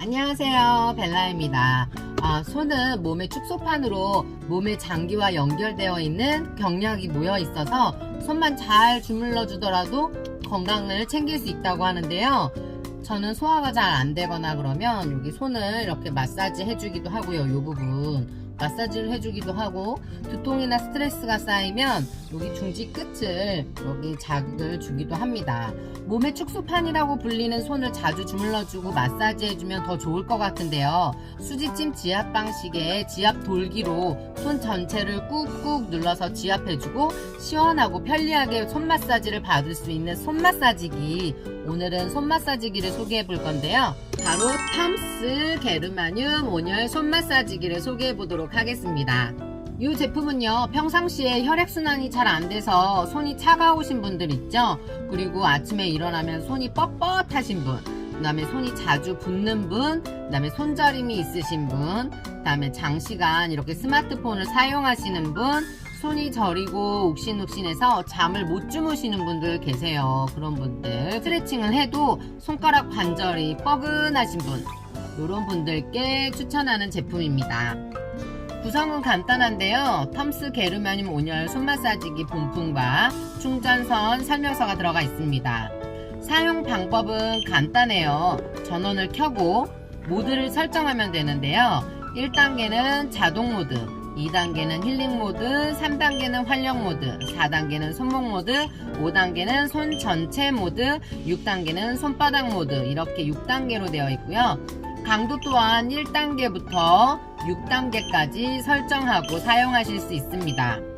안녕하세요. 벨라입니다. 아, 손은 몸의 축소판으로 몸의 장기와 연결되어 있는 경락이 모여 있어서 손만 잘 주물러 주더라도 건강을 챙길 수 있다고 하는데요. 저는 소화가 잘 안 되거나 그러면 여기 손을 이렇게 마사지 해주기도 하고요 이 부분 마사지를 해주기도 하고 두통이나 스트레스가 쌓이면 여기 중지 끝을 여기 자극을 주기도 합니다. 몸의 축소판이라고 불리는 손을 자주 주물러주고 마사지해주면 더 좋을 것 같은데요. 수지찜 지압 방식의 지압 돌기로 손 전체를 꾹꾹 눌러서 지압해주고 시원하고 편리하게 손 마사지를 받을 수 있는 손 마사지기. 오늘은 손 마사지기를 소개해 볼 건데요. 바로 탐스 게르마늄 온열 손 마사지기를 소개해 보도록 하겠습니다. 이 제품은요 평상시에 혈액순환이 잘 안 돼서 손이 차가우신 분들 있죠 그리고 아침에 일어나면 손이 뻣뻣하신 분그 다음에 손이 자주 붓는 분, 그 다음에 손저림이 있으신 분, 그 다음에 장시간 이렇게 스마트폰을 사용하시는 분, 손이 저리고 욱신욱신해서 잠을 못 주무시는 분들 계세요. 그런 분들. 스트레칭을 해도 손가락 관절이 뻐근하신 분, 이런 분들께 추천하는 제품입니다. 구성은 간단한데요. 텀스 게르마늄 온열 손 마사지기 본품과 충전선 설명서가 들어가 있습니다. 사용 방법은 간단해요. 전원을 켜고 모드를 설정하면 되는데요. 1단계는 자동 모드, 2단계는 힐링 모드, 3단계는 활력 모드, 4단계는 손목 모드, 5단계는 손 전체 모드, 6단계는 손바닥 모드 이렇게 6단계로 되어 있고요. 강도 또한 1단계부터 6단계까지 설정하고 사용하실 수 있습니다.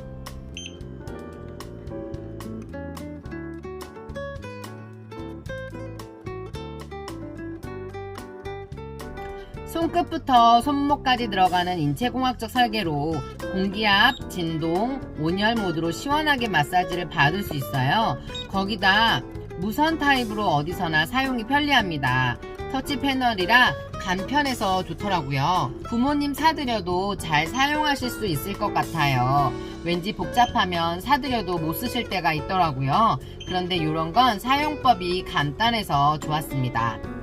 손끝부터 손목까지 들어가는 인체공학적 설계로 공기압, 진동, 온열 모드로 시원하게 마사지를 받을 수 있어요. 거기다 무선 타입으로 어디서나 사용이 편리합니다. 터치 패널이라 간편해서 좋더라고요. 부모님 사드려도 잘 사용하실 수 있을 것 같아요. 왠지 복잡하면 사드려도 못 쓰실 때가 있더라고요. 그런데 이런 건 사용법이 간단해서 좋았습니다.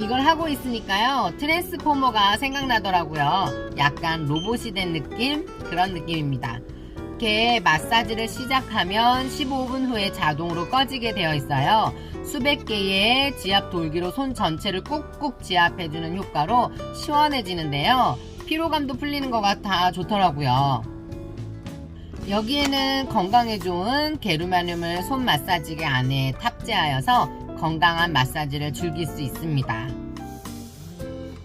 이걸 하고 있으니까요. 트랜스포머가 생각나더라고요. 약간 로봇이 된 느낌? 그런 느낌입니다. 이렇게 마사지를 시작하면 15분 후에 자동으로 꺼지게 되어 있어요. 수백 개의 지압 돌기로 손 전체를 꾹꾹 지압해주는 효과로 시원해지는데요. 피로감도 풀리는 것 같아 좋더라고요. 여기에는 건강에 좋은 게르마늄을 손 마사지기 안에 탑재하여서 건강한 마사지를 즐길 수 있습니다.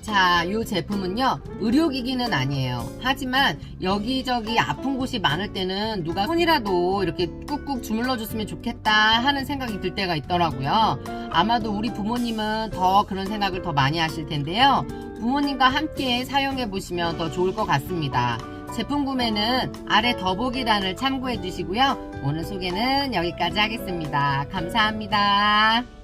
자, 이 제품은요, 의료기기는 아니에요. 하지만 여기저기 아픈 곳이 많을 때는 누가 손이라도 이렇게 꾹꾹 주물러줬으면 좋겠다 하는 생각이 들 때가 있더라고요. 아마도 우리 부모님은 더 그런 생각을 더 많이 하실 텐데요. 부모님과 함께 사용해 보시면 더 좋을 것 같습니다. 제품 구매는 아래 더보기란을 참고해 주시고요. 오늘 소개는 여기까지 하겠습니다. 감사합니다.